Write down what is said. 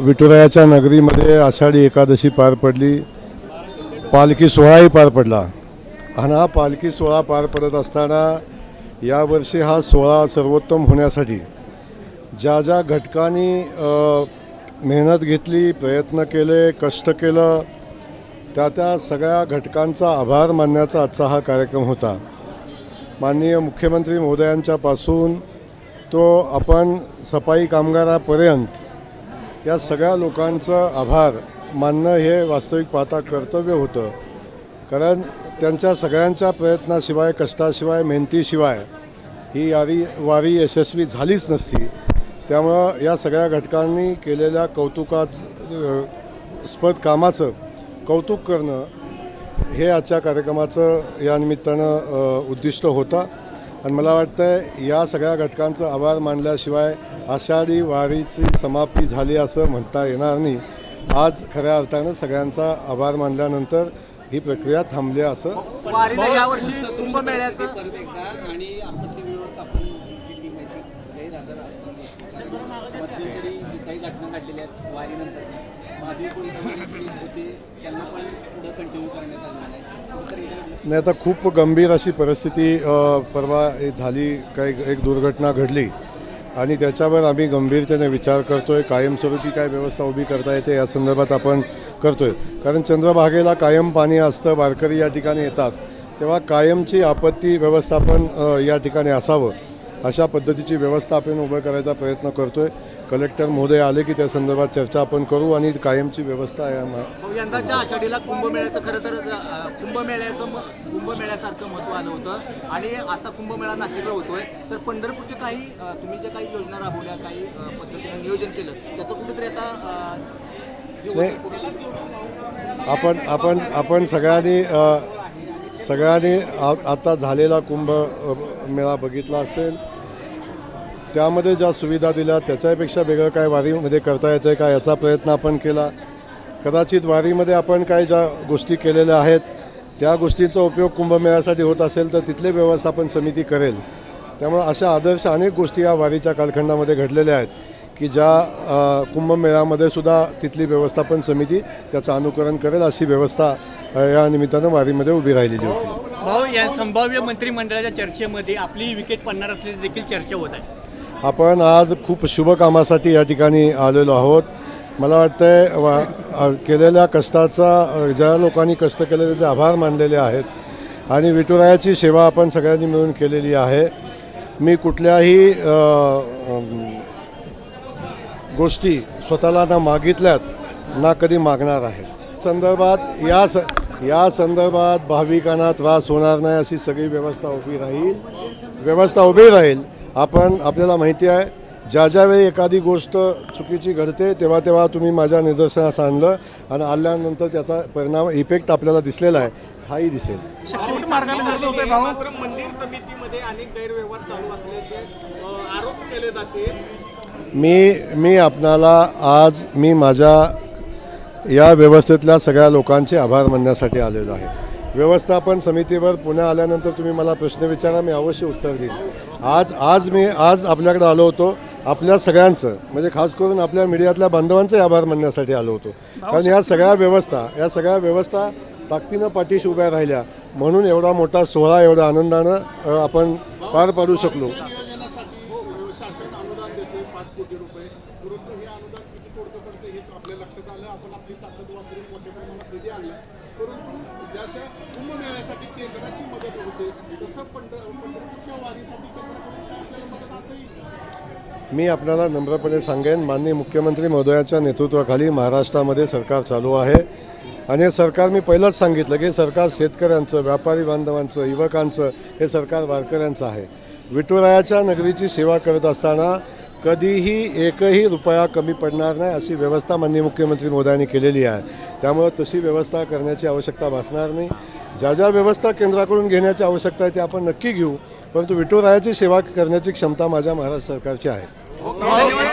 विठुरायाच्या नगरीमध्ये आषाढी एकादशी पार पडली. पालखी सोहळाही पार पडला. आणि हा पालखी सोहळा पार पडत असताना यावर्षी हा सोहळा सर्वोत्तम होण्यासाठी ज्या ज्या घटकांनी मेहनत घेतली प्रयत्न केले कष्ट केलं त्या त्या सगळ्या घटकांचा आभार मानण्याचा आजचा हा कार्यक्रम होता. माननीय मुख्यमंत्री महोदयांच्यापासून तो आपण सफाई कामगारापर्यंत या सगळ्या लोकांचं आभार. मानणं हे वास्तविक पाहता कर्तव्य होतं. कारण त्यांच्या सगळ्यांच्या प्रयत्नाशिवाय कष्टाशिवाय मेहनतीशिवाय ही यारी वारी यशस्वी झालीच नसती. त्यामुळं या सगळ्या घटकांनी केलेल्या कौतुकाच स्पद कामाचं कौतुक करणं हे आजच्या कार्यक्रमाचं या निमित्तानं उद्दिष्ट होतं. आणि मला वाटतं या सगळ्या घटकांचं आभार मानल्याशिवाय आषाढी वारीची समाप्ती झाली असं म्हणता येणार नाही. आज खऱ्या अर्थानं सगळ्यांचा आभार मानल्यानंतर ही प्रक्रिया थांबली असं वारीनंतर महादेव होते त्यांना पण पुढं कंटिन्यू करण्यात आलं. नाही आता खूप गंभीर अशी परिस्थिती परवा झाली काही एक दुर्घटना घडली. आणि त्याच्यावर आम्ही गंभीरतेने विचार करतोय कायमस्वरूपी काय व्यवस्था उभी करता येते या संदर्भात आपण करतोय. कारण चंद्रभागेला कायम पाणी असतं वारकरी या ठिकाणी येतात. तेव्हा कायमची आपत्ती व्यवस्थापन या ठिकाणी असावं. अशा पद्धतीची व्यवस्था आपण उभं करायचा प्रयत्न करतोय. कलेक्टर महोदय आले की त्या संदर्भात चर्चा आपण करू आणि कायमची व्यवस्था मग यंदाच्या आषाढीला कुंभमेळ्याचं खरं तर कुंभमेळ्याचं कुंभमेळ्यासारखं महत्त्व आलं होतं. आणि आता कुंभमेळा नाशिकला होतोय. तर पंढरपूरचे काही तुम्ही जे काही योजना राबवल्या काही पद्धतीने नियोजन केलं त्याचं कुठेतरी आता. आपण आपण आपण सगळ्यांनी सगळ्यांनी आता झालेला कुंभ मेळा बघितला असेल. त्यामध्ये ज्या सुविधा दिल्या त्याच्यापेक्षा वेगळं काय वारीमध्ये करता येतं आहे का याचा प्रयत्न आपण केला. कदाचित वारीमध्ये आपण काय ज्या गोष्टी केलेल्या आहेत त्या गोष्टींचा उपयोग कुंभमेळ्यासाठी होत असेल तर तिथले व्यवस्थापन समिती करेल. त्यामुळे अशा आदर्श अनेक गोष्टी या वारीच्या कालखंडामध्ये घडलेल्या आहेत की ज्या कुंभमेळ्यामध्ये सुद्धा तिथली व्यवस्थापन समिती त्याचं अनुकरण करेल अशी व्यवस्था या निमित्तानं वारीमध्ये उभी राहिलेली होती. भाऊ या संभाव्य मंत्रिमंडळाच्या चर्चेमध्ये आपली विकेट पडणार असल्याची देखील चर्चा होत आहे. आपण आज खूप शुभ कामासाठी या ठिकाणी आलेलो आहोत. मला वाटतंय वा केलेल्या कष्टाचा ज्या लोकांनी कष्ट केले त्याचे आभार मानलेले आहेत. आणि विठुरायाची सेवा आपण सगळ्यांनी मिळून केलेली आहे. मी कुठल्याही गोष्टी स्वतःला ना मागितल्यात ना कधी मागणार आहे संदर्भात या स या संदर्भात भाविकांना त्रास होणार नाही अशी सगळी व्यवस्था उभी राहील. व्यवस्था उभी राहील. आपण आपल्याला माहिती आहे ज्या ज्यावेळी एखादी गोष्ट चुकीची घडते तेव्हा तेव्हा तुम्ही माझ्या निदर्शनास आणलं आणि आल्यानंतर त्याचा परिणाम इफेक्ट आपल्याला दिसलेला आहे हाही दिसेल. शक्तीपीठ मार्गाने धरलं होते भाऊ. मात्र मंदिर समितीमध्ये अनेक गैरव्यवहार चालू असल्याचे अ, आरोप केले जाते. मी मी आपणाला आज मी माझ्या या व्यवस्थेतल्या सगळ्या लोकांचे आभार मानण्यासाठी आलेलो आहे. व्यवस्थापन समितीवर पुन्हा आल्यानंतर तुम्ही मला प्रश्न विचारा मी अवश्य उत्तर देईन. आज आज मी आज आपल्याकडे आलो होतो आपल्या सगळ्यांचं म्हणजे खास करून आपल्या मीडियातल्या बांधवांचे आभार मानण्यासाठी आलो होतो. कारण या सगळ्या व्यवस्था या सगळ्या व्यवस्था ताकदीनं पाठीशी उभ्या राहिल्या. म्हणून एवढा मोठा सोहळा एवढ्या आनंदानं आपण पार पाडू शकलो. परंतु हे अनुदान किती कोडतं पडतं हे आपल्या लक्षात आलं. आपण आपली ताकद वापरून मोठ्या प्रमाणात निधी आणला परंतु जशा कुंभमेळ्यासाठी केंद्राची मदत होते तसं पंढ पंढरपूरच्या वारीसाठी केंद्राकडून आपल्याला मदत आता येईल? मी आपल्याला नम्रपणे सांगेन माननीय मुख्यमंत्री महोदयाच्या नेतृत्वाखाली महाराष्ट्रामध्ये सरकार चालू आहे. आणि हे सरकार मी पहिलंच सांगितलं की हे सरकार शेतकऱ्यांचं व्यापारी बांधवांचं युवकांचं हे सरकार वारकऱ्यांचं आहे. विठुरायाच्या नगरीची सेवा करत असताना कधीही एकही रुपया कमी पडणार नाही अशी व्यवस्था माननीय मुख्यमंत्री मोदयांनी केलेली आहे. त्यामुळं तशी व्यवस्था करण्याची आवश्यकता भासणार नाही. ज्या ज्या व्यवस्था केंद्राकडून घेण्याची आवश्यकता आहे ते आपण नक्की घेऊ. परंतु विठुरायाची सेवा करण्याची क्षमता माझ्या महाराष्ट्र सरकारची आहे. हो,